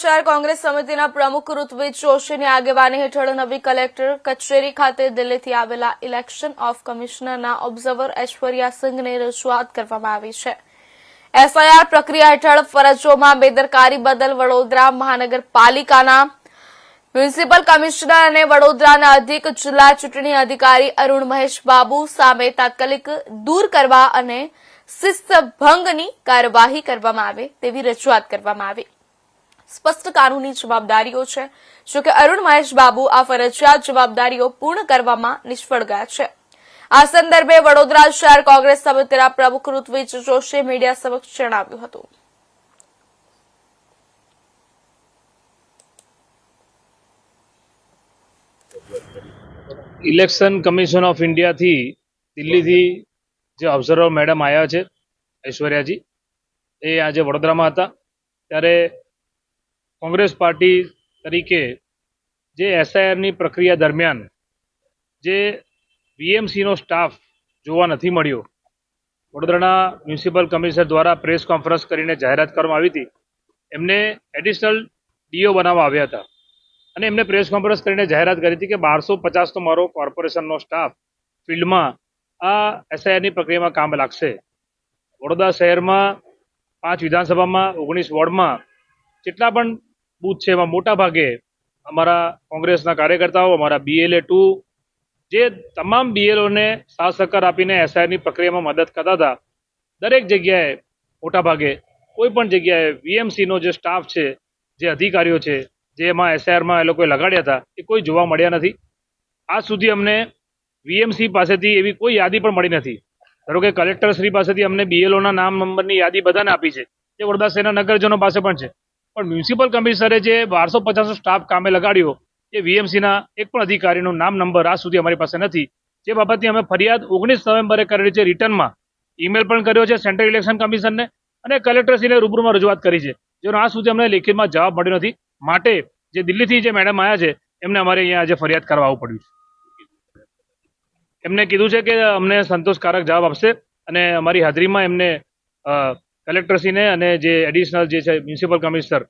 શહેર કોંગ્રેસ સમિતિના પ્રમુખ ઋત્વિજ જોશીની આગેવાની હેઠળ નવી કલેક્ટર કચેરી ખાતે દિલ્હીથી આવેલા ઇલેક્શન ઓફ કમિશનરના ઓબ્ઝર્વર ઐશ્વર્યા સિંઘને રજૂઆત કરવામાં આવી છે. એફઆઈઆર પ્રક્રિયા હેઠળ ફરજોમાં બેદરકારી બદલ વડોદરા મહાનગરપાલિકાના મ્યુનિસિપલ કમિશનર અને વડોદરાના અધિક જિલ્લા ચૂંટણી અધિકારી અરુણ મહેશ બાબુ સામે તાત્કાલિક દૂર કરવા અને શિસ્ત ભંગની કાર્યવાહી કરવામાં આવે તેવી રજૂઆત કરવામાં આવી. સ્પષ્ટ કાનૂની જવાબદારીઓ છે. જો કે મહેશ બાબુ આ ફરજિયાત જવાબદારીઓ પૂર્ણ કરવામાં નિષ્ફળ ગયા છે. આ સંદર્ભે વડોદરા શહેર કોંગ્રેસ સમિતિના પ્રમુખ ઋત્વિજ જોશીએ મીડિયા સમક્ષ જણાવ્યું હતું. ઇલેક્શન કમિશન ઓફ ઇન્ડિયાથી દિલ્હીથી જે ઓબ્ઝર્વર મેડમ આવ્યા છે, ઐશ્વર્યાજી, એ આજે વડોદરામાં હતા. ત્યારે કોંગ્રેસ પાર્ટી તરીકે જે એસઆઈઆરની પ્રક્રિયા દરમિયાન જે વીએમસીનો સ્ટાફ જોવા નથી મળ્યો, વડોદરાના મ્યુનિસિપલ કમિશનર દ્વારા પ્રેસ કોન્ફરન્સ કરીને જાહેરાત કરવામાં આવી હતી. એમને એડિશનલ ડીઓ બનાવવા આવ્યા હતા. અને એમને પ્રેસ કોન્ફરન્સ કરીને જાહેરાત કરી હતી કે બારસો પચાસનો મારો કોર્પોરેશનનો સ્ટાફ ફિલ્ડમાં આ એસઆઈઆરની પ્રક્રિયામાં કામ લાગશે. વડોદરા શહેરમાં પાંચ વિધાનસભામાં, ઓગણીસ વોર્ડમાં જેટલા પણ બૂથ છે એમાં મોટા ભાગે અમારા કોંગ્રેસના કાર્યકર્તાઓ, અમારા બીએલએ ટુ, જે તમામ બીએલઓને સાથ સહકાર આપીને એસઆઈઆરની પ્રક્રિયામાં મદદ કરતા હતા. દરેક જગ્યાએ મોટા ભાગે કોઈ પણ જગ્યાએ વીએમસીનો જે સ્ટાફ છે, જે અધિકારીઓ છે, જે એમાં એસઆઈઆરમાં એ લોકોએ લગાડ્યા હતા, એ કોઈ જોવા મળ્યા નથી. આજ સુધી અમને વીએમસી પાસેથી એવી કોઈ યાદી પણ મળી નથી. ધારો કે કલેક્ટરશ્રી પાસેથી અમને બીએલઓના નામ નંબરની યાદી બધાને આપી છે. જે વડોદરા નગરજનો પાસે પણ છે. પણ મ્યુનિસિપલ કમિશનરે જે બારસો પચાસનો સ્ટાફ કામે લગાડ્યો, એ વીએમસીના એક પણ અધિકારીનું નામ નંબર આજ સુધી અમારી પાસે નથી. જે બાબતની અમે ફરિયાદ ઓગણીસ નવેમ્બરે કરેલી છે રિટર્નમાં. ઈમેલ પણ કર્યો છે સેન્ટ્રલ ઇલેક્શન કમિશનને અને કલેક્ટરશ્રીને રૂબરૂમાં રજૂઆત કરી છે. જેનો આજ સુધી અમને લેખિતમાં જવાબ મળ્યો નથી. માટે જે દિલ્હીથી જે મેડમ આવ્યા છે, એમને અમારે અહીંયા આજે ફરિયાદ કરવા આવવું પડ્યું છે. એમને કીધું છે કે અમને સંતોષકારક જવાબ આપશે અને અમારી હાજરીમાં એમને કલેક્ટરશ્રીને અને જે એડિશનલ જે છે મ્યુનિસિપલ કમિશનર